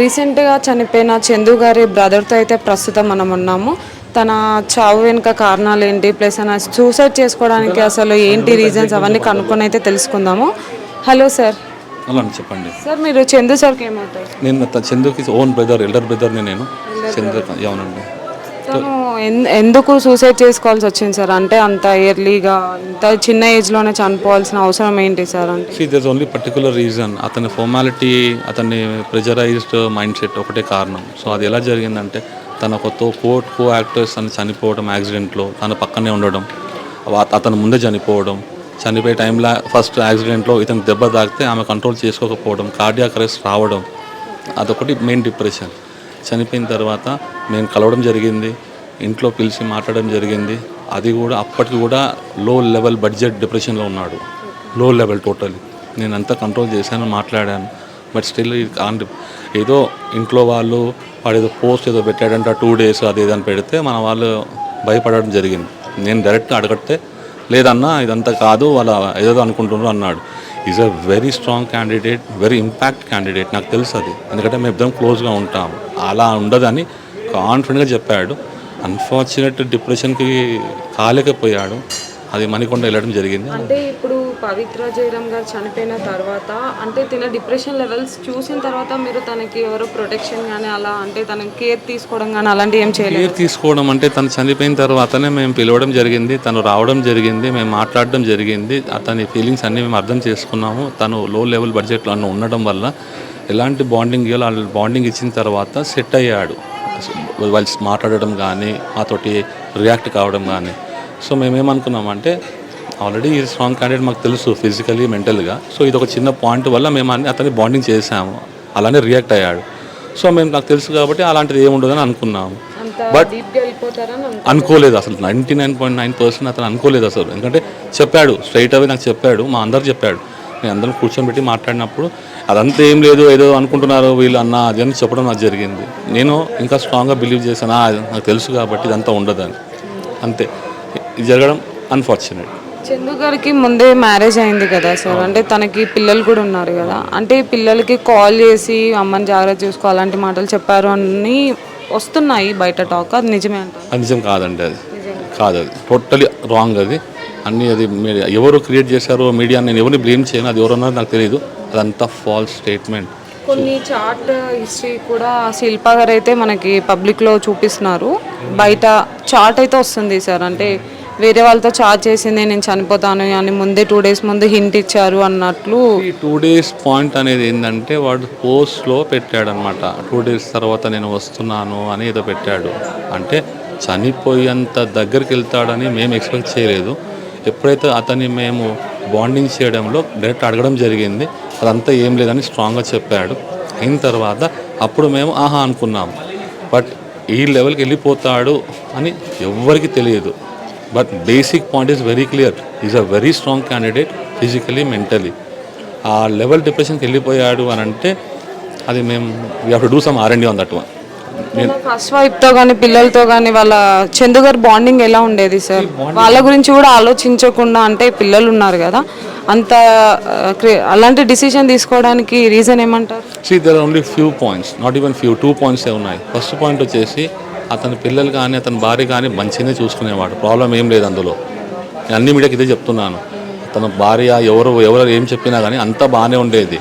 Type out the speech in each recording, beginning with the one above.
రీసెంట్గా చనిపోయిన చందు గారి బ్రదర్తో అయితే ప్రస్తుతం మనం ఉన్నాము. తన చావు వెనుక కారణాలు ఏంటి ప్లస్ తన సూసైడ్ చేసుకోవడానికి అసలు ఏంటి రీజన్స్ అవన్నీ కనుక్కొని అయితే తెలుసుకుందాము. Hello sir. అలా అని చెప్పండి. సార్ మీరు చందు సార్కి ఏమవుతారు నేను చందుకి ఓన్ బ్రదర్ ఎల్డర్ బ్రదర్ని నేను. చందు అవునండి తను ఎందుకు సూసైడ్ చేసుకోవాల్సి వచ్చింది సార్? అంటే అంత ఎర్లీగా ఇంత చిన్న ఏజ్లోనే చనిపోవాల్సిన అవసరం ఏంటి సార్ అంటే? See there's only particular reason అతని ఫార్మాలిటీ అతని ప్రెజరైజ్డ్ మైండ్ సెట్ ఒకటే కారణం. సో అది ఎలా జరిగిందంటే తన ఒక తో కోర్ట్ కో యాక్టర్స్ అని చనిపోవడం యాక్సిడెంట్లో తన పక్కనే ఉండడం అతను ముందే చనిపోవడం చనిపోయే టైంలో ఫస్ట్ యాక్సిడెంట్లో ఇతను దెబ్బ తాకితే ఆమె కంట్రోల్ చేసుకోకపోవడం కార్డియాక్ అరెస్ట్ రావడం అదొకటి మెయిన్ డిప్రెషన్ చనిపోయిన తర్వాత నేను కలవడం జరిగింది ఇంట్లో పిలిచి మాట్లాడడం జరిగింది. అది కూడా అప్పటికి కూడా లో లెవెల్ బడ్జెట్ డిప్రెషన్లో ఉన్నాడు. లో లెవెల్ టోటల్ నేను అంతా కంట్రోల్ చేశాను మాట్లాడాను. బట్ స్టిల్ కాంట్ ఏదో ఇంట్లో వాళ్ళు వాడు ఏదో పోస్ట్ ఏదో పెట్టాడంట టూ డేస్ అది ఏదని పెడితే మన వాళ్ళు భయపడడం జరిగింది. నేను డైరెక్ట్గా అడగట్టే లేదన్నా ఇదంతా కాదు వాళ్ళ ఏదో అనుకుంటున్నారు అన్నాడు. Is a very strong candidate very impact candidate నాకు తెలుసు అది. ఎందుకంటే మేము ఇద్దరం క్లోజ్గా ఉంటాం అలా ఉండదని కాన్ఫిడెంట్గా చెప్పాడు. అన్ఫార్చునేట్ డిప్రెషన్కి కాలేకపోయాడు అది మణికొండ వెళ్ళడం జరిగింది. అంటే ఇప్పుడు పవిత్ర జయరామ్ గారు చనిపోయిన తర్వాత అంటే తిన డిప్రెషన్ లెవెల్స్ చూసిన తర్వాత మీరు తనకి ఎవరో ప్రొటెక్షన్ కానీ అలా అంటే తనకి కేర్ తీసుకోవడం కానీ అలాంటివి ఏం చేయలేదు? కేర్ తీసుకోవడం అంటే తను చనిపోయిన తర్వాతనే మేము పిలవడం జరిగింది తను రావడం జరిగింది మేము మాట్లాడడం జరిగింది. అతని ఫీలింగ్స్ అన్నీ మేము అర్థం చేసుకున్నాము. తను లో లెవెల్ బడ్జెట్లో అన్న ఉండడం వల్ల ఎలాంటి బాండింగ్ ఇవ్వాలో వాళ్ళు బాండింగ్ ఇచ్చిన తర్వాత సెట్ అయ్యాడు. వాళ్ళు మాట్లాడడం కానీ మాతోటి రియాక్ట్ కావడం కానీ సో మేమేమనుకున్నామంటే ఆల్రెడీ ఈ స్ట్రాంగ్ క్యాండిడేట్ మాకు తెలుసు ఫిజికలీ మెంటల్గా సో ఇది ఒక చిన్న పాయింట్ వల్ల మేము అన్ని అతన్ని బాండింగ్ చేసాము. అలానే రియాక్ట్ అయ్యాడు. సో మేము నాకు తెలుసు కాబట్టి అలాంటిది ఏముండదని అనుకున్నాము. అనుకో- అనుకోలేదు అసలు. Ninety nine point nine percent అతను అనుకోలేదు అసలు. ఎందుకంటే చెప్పాడు స్ట్రైట్ అవే నాకు చెప్పాడు మా అందరు చెప్పాడు. నేను అందరం కూర్చొని మాట్లాడినప్పుడు అదంతా ఏం లేదు ఏదో అనుకుంటున్నారు వీళ్ళు అన్న అది అని చెప్పడం నాకు జరిగింది. నేను ఇంకా స్ట్రాంగ్గా బిలీవ్ చేశాను "ఆ, నాకు తెలుసు కాబట్టి ఇదంతా ఉండదని. అంతే. ఇది జరగడం అన్ఫార్చునేట్ చందు గారికి ముందే మ్యారేజ్ అయింది కదా సార్. అంటే తనకి పిల్లలు కూడా ఉన్నారు కదా. అంటే పిల్లలకి కాల్ చేసి అమ్మని జాగ్రత్త చూసుకో అలాంటి మాటలు చెప్పారు అని వస్తున్నాయి బయట టాక్. అది నిజమే అంటారు? అది నిజం కాదండి అది. కాదు అది. టోటలీ రాంగ్ అది. అన్నీ అది ఎవరు క్రియేట్ చేశారో మీడియా నేను ఎవరిని బ్లేమ్ చేయను అది ఎవరన్నారో నాకు తెలియదు అదంతా ఫాల్స్ స్టేట్మెంట్ కొన్ని చార్ట్ హిస్టరీ కూడా శిల్ప గారు అయితే మనకి పబ్లిక్లో చూపిస్తున్నారు. బయట చార్ట్ అయితే వస్తుంది సార్. అంటే వేరే వాళ్ళతో చార్జ్ చేసింది నేను చనిపోతాను అని ముందే టూ డేస్ ముందు హింట్ ఇచ్చారు అన్నట్లు ఈ టూ డేస్ పాయింట్ అనేది ఏంటంటే వాడు పోస్ట్లో పెట్టాడనమాట టూ డేస్ తర్వాత నేను వస్తున్నాను అని ఏదో పెట్టాడు. అంటే చనిపోయేంత దగ్గరికి వెళ్తాడని మేము ఎక్స్పెక్ట్ చేయలేదు. ఎప్పుడైతే అతన్ని మేము బాండింగ్ చేయడంలో డైరెక్ట్ అడగడం జరిగింది అదంతా ఏం లేదని స్ట్రాంగ్గా చెప్పాడు. అయిన తర్వాత అప్పుడు మేము ఆహా అనుకున్నాం. బట్ ఈ లెవెల్కి వెళ్ళిపోతాడు అని ఎవ్వరికి తెలియదు. But basic point is very clear is a very strong candidate physically mentally ఆ లెవెల్ డిప్రెషన్కి వెళ్ళిపోయాడు అని అంటే అది మేము we have do some are and on that one first వైఫ్తో కానీ పిల్లలతో కానీ వాళ్ళ చందు గారి బాండింగ్ ఎలా ఉండేది సార్ వాళ్ళ గురించి కూడా ఆలోచించకుండా అంటే పిల్లలు ఉన్నారు కదా అంత అలాంటి డిసిషన్ తీసుకోవడానికి రీజన్ ఏమంటారు? See there only few points not even few two points ఉన్నాయి. ఫస్ట్ పాయింట్ వచ్చేసి అతని పిల్లలు కానీ అతని భార్య కానీ మంచిగానే చూసుకునేవాడు. ప్రాబ్లం ఏం లేదు అందులో. నేను అన్ని మీడియాకి ఇదే చెప్తున్నాను. తన భార్య ఎవరు ఎవరు ఏం చెప్పినా కానీ అంతా బాగానే ఉండేది.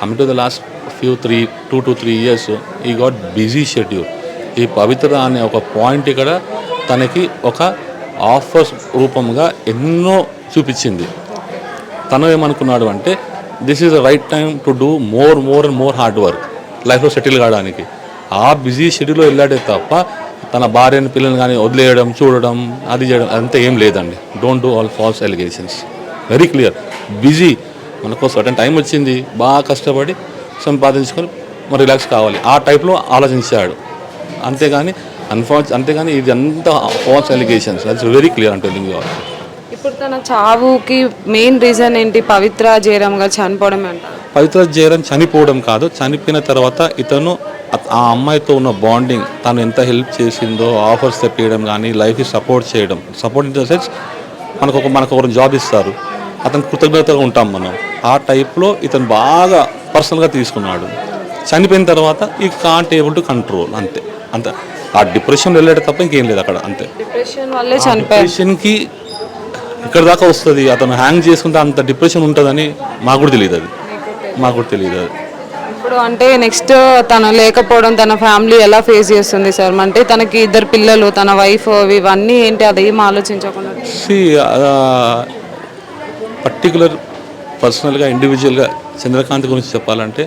Coming to the last few three two to three years ఈ గాట్ బిజీ షెడ్యూల్ ఈ పవిత్ర అనే ఒక పాయింట్ ఇక్కడ తనకి ఒక ఆఫర్స్ రూపంగా ఎన్నో చూపించింది. తను ఏమనుకున్నాడు అంటే this is the right time to do more more and more hard work లైఫ్లో సెటిల్ కావడానికి. ఆ బిజీ షెడ్యూల్లో వెళ్ళాడే తప్ప తన భార్యని పిల్లల్ని కానీ వదిలేయడం చూడడం అది చేయడం అంతా ఏం లేదండి. Don't do all false allegations very clear busy మనకు సర్టన్ టైం వచ్చింది. బాగా కష్టపడి సంపాదించుకొని మరి రిలాక్స్ కావాలి. ఆ టైప్లో ఆలోచించాడు. అంతేగాని అన్ఫార్చు అంతేగాని ఇది అంతా false allegations that's very clear అంటే యూ ఇప్పుడు తన చావుకి మెయిన్ రీజన్ ఏంటి? పవిత్ర జయరామ్ గారు చనిపోవడమే అంటారు. పవిత్ర జయరాం చనిపోవడం కాదు చనిపోయిన తర్వాత ఇతను ఆ అమ్మాయితో ఉన్న బాండింగ్ తను ఎంత హెల్ప్ చేసిందో ఆఫర్స్ తెప్పియడం కానీ లైఫ్కి సపోర్ట్ చేయడం. సపోర్ట్ ఇన్ ద సెన్స్ మనకు ఒక మనకు ఒక జాబ్ ఇస్తారు. అతను కృతజ్ఞతగా ఉంటాం మనం. ఆ టైప్లో ఇతను బాగా పర్సనల్గా తీసుకున్నాడు. చనిపోయిన తర్వాత ఈ కాంట్ ఏబుల్ టు కంట్రోల్ అంతే. అంతే. ఆ డిప్రెషన్ వెళ్ళాడు తప్ప ఇంకేం లేదు అక్కడ అంతే. డిప్రెషన్ వల్లే చనిపోయారు. డిప్రెషన్కి ఇక్కడ దాకా వస్తుంది అతను హ్యాంగ్ చేసుకుంటే అంత డిప్రెషన్ ఉంటుందని మాకు కూడా తెలియదు అది. మాకు కూడా తెలియదు అది. ఇప్పుడు అంటే నెక్స్ట్ తను లేకపోవడం తన ఫ్యామిలీ ఎలా ఫేస్ చేస్తుంది సార్ అంటే తనకి ఇద్దరు పిల్లలు తన వైఫ్ ఇవన్నీ ఏంటి? అది ఏం ఆలోచించకుండా పర్టికులర్ పర్సనల్గా ఇండివిజువల్గా చంద్రకాంత్ గురించి చెప్పాలంటే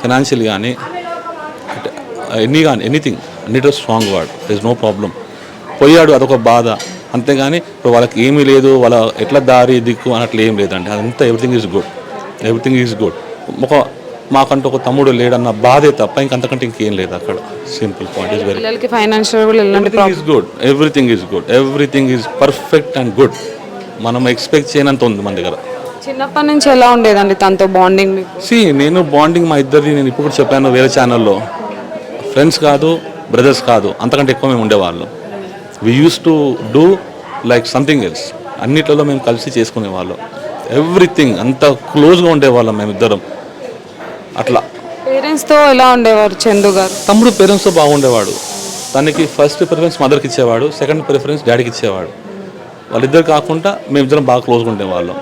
ఫినాన్షియల్ కానీ ఎనీ కానీ ఎనీథింగ్ అన్నిటో స్ట్రాంగ్ వాడు. ఇస్ నో ప్రాబ్లం పోయాడు అదొక బాధ. అంతేగాని ఇప్పుడు వాళ్ళకి ఏమీ లేదు వాళ్ళ ఎట్లా దారి దిక్కు అన్నట్లు ఏం లేదండి. అదంతా everything is good everything is good ఒక మాకంటూ ఒక తమ్ముడు లేడన్న బాధే తప్ప ఇంకంతకంటే ఇంకేం లేదు అక్కడ. Simple point is very financial is good everything is good everything is perfect and good మనం ఎక్స్పెక్ట్ చేయనంత ఉంది మన దగ్గర. చిన్నప్పటి నుంచి ఎలా ఉండేదండి తనతో బాండింగ్ సి నేను బాండింగ్ మా ఇద్దరిది నేను ఇప్పుడు చెప్పాను వేరే ఛానల్లో ఫ్రెండ్స్ కాదు బ్రదర్స్ కాదు అంతకంటే ఎక్కువ మేము ఉండేవాళ్ళం. We use to do like something else అన్నిట్లలో మేము కలిసి చేసుకునేవాళ్ళం ఎవ్రీథింగ్ అంత క్లోజ్గా ఉండేవాళ్ళం మేము ఇద్దరం. అట్లా. పేరెంట్స్తో ఎలా ఉండేవారు చందు గారు? తమ్ముడు పేరెంట్స్తో బాగుండేవాడు. తనకి ఫస్ట్ ప్రిఫరెన్స్ మదర్కి ఇచ్చేవాడు. సెకండ్ ప్రిఫరెన్స్ డాడీకి ఇచ్చేవాడు. వాళ్ళిద్దరు కాకుండా మేమిద్దరం బాగా క్లోజ్గా ఉండేవాళ్ళం.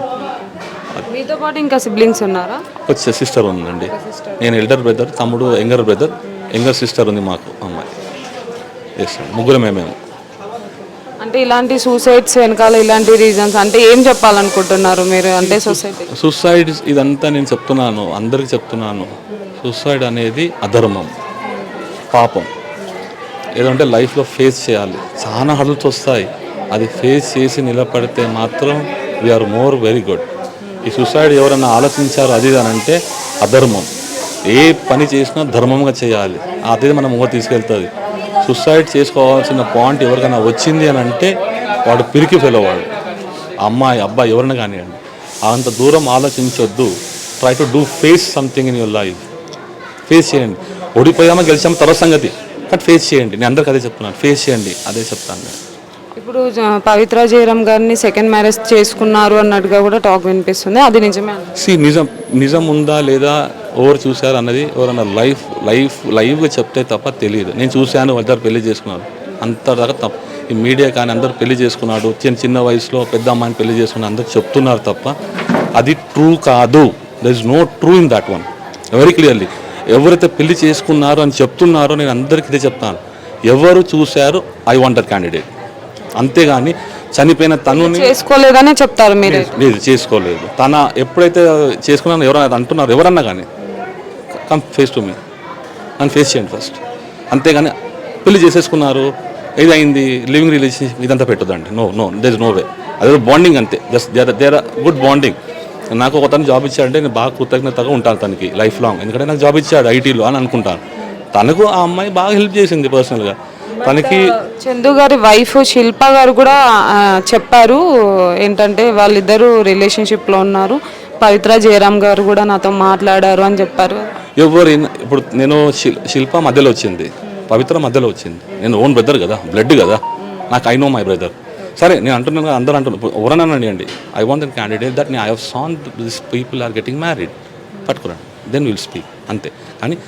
మీతో పాటు ఇంకా సిబ్లింగ్స్ ఉన్నారా? వచ్చే సిస్టర్ ఉందండి. నేను ఎల్డర్ బ్రదర్ తమ్ముడు యంగర్ బ్రదర్ యంగర్ సిస్టర్ ఉంది మాకు అమ్మాయి. ఎస్ ముగ్గురమే మేము. అంటే ఇలాంటి సూసైడ్స్ వెనకాల ఇలాంటి రీజన్స్ అంటే ఏం చెప్పాలనుకుంటున్నారు మీరు? అంటే సొసైటీ సూసైడ్ ఇదంతా నేను చెప్తున్నాను అందరికి చెప్తున్నాను. సూసైడ్ అనేది అధర్మం పాపం. ఏదంటే లైఫ్లో ఫేస్ చేయాలి. చాలా హడల్స్ వస్తాయి. అది ఫేస్ చేసి నిలబడితే మాత్రం వీఆర్ మోర్ వెరీ గుడ్ ఈ సూసైడ్ ఎవరైనా ఆలోచించారు అది ఇది అని అంటే అధర్మం. ఏ పని చేసినా ధర్మంగా చేయాలి. అదే మనం ఊహ తీసుకెళ్తుంది. సూసైడ్ చేసుకోవాల్సిన పాయింట్ ఎవరికైనా వచ్చింది అని అంటే వాడు పిరికి ఫెలవాడు. అమ్మాయి అబ్బాయి ఎవరైనా కానివ్వండి. అంత దూరం ఆలోచించొద్దు. Try to do face something in your life face చేయండి. ఓడిపోయామా గెలిచామా తర్వాత సంగతి. బట్ ఫేస్ చేయండి. నేను అందరికి అదే చెప్తున్నాను. ఫేస్ చేయండి. అదే చెప్తాను. నేను ఇప్పుడు పవిత్ర జయరామ్ గారిని సెకండ్ మ్యారేజ్ చేసుకున్నారు అన్నట్టుగా కూడా టాక్ వినిపిస్తుంది. అది నిజమే సి నిజం నిజం ఉందా లేదా ఎవరు చూశారు అన్నది ఎవరన్నా లైఫ్ లైఫ్ లైవ్గా చెప్తే తప్ప తెలియదు. నేను చూశాను ఇద్దరు పెళ్ళి చేసుకున్నారు. అంత దాకా తప్ప. ఈ మీడియా కానీ అందరు పెళ్ళి చేసుకున్నాడు. చిన్న చిన్న వయసులో పెద్ద అమ్మాయిని పెళ్ళి చేసుకుని అందరు చెప్తున్నారు తప్ప అది ట్రూ కాదు. There is no true in that one very clearly ఎవరైతే పెళ్ళి చేసుకున్నారో అని చెప్తున్నారో నేను అందరికీ ఇదే చెప్తాను. ఎవరు చూశారు? ఐ వాంట్ దట్ క్యాండిడేట్ అంతేగాని చనిపోయిన తనుని చేసుకోలేదనే చెప్తారు మీరు లేదు చేసుకోలేదు. తన ఎప్పుడైతే చేసుకున్నానో ఎవరైనా అంటున్నారు ఎవరన్నా కానీ కమ్ ఫేస్ టు మీ నన్ను ఫేస్ చేయండి ఫస్ట్ అంతేగాని పెళ్ళి చేసేసుకున్నారు ఇది అయింది లివింగ్ రిలేషన్షిప్ ఇదంతా పెట్టదండి no no there is no way అదే బాండింగ్ అంతే. Just there there good bonding నాకు ఒక తను జాబ్ ఇచ్చాడంటే నేను బాగా కృతజ్ఞతగా ఉంటాను తనకి లైఫ్ లాంగ్ ఎందుకంటే నాకు జాబ్ ఇచ్చాడు ఐటీలో అని అనుకుంటాను. తనకు ఆ అమ్మాయి బాగా హెల్ప్ చేసింది పర్సనల్గా తనకి చందు గారి వైఫ్ శిల్ప గారు కూడా చెప్పారు ఏంటంటే వాళ్ళిద్దరూ రిలేషన్షిప్లో ఉన్నారు. పవిత్ర జయరామ్ గారు కూడా నాతో మాట్లాడారు అని చెప్పారు. ఎవరు ఇప్పుడు నేను శిల్- శిల్ప మధ్యలో వచ్చింది. పవిత్ర మధ్యలో వచ్చింది. నేను ఓన్ బ్రదర్ కదా బ్లడ్ కదా. నాకు ఐ నో మై బ్రదర్. సరే నేను అంటున్నాను కదా, అందరూ అంటున్నారు. ఇప్పుడు ఎవరన్నా అనియండి I want then candidate that I have sawn this people are getting married పట్టుకురండి. Then will speak అంతే. కానీ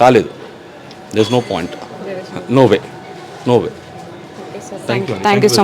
కాలేదు. There is no point no way no way thank you thank you so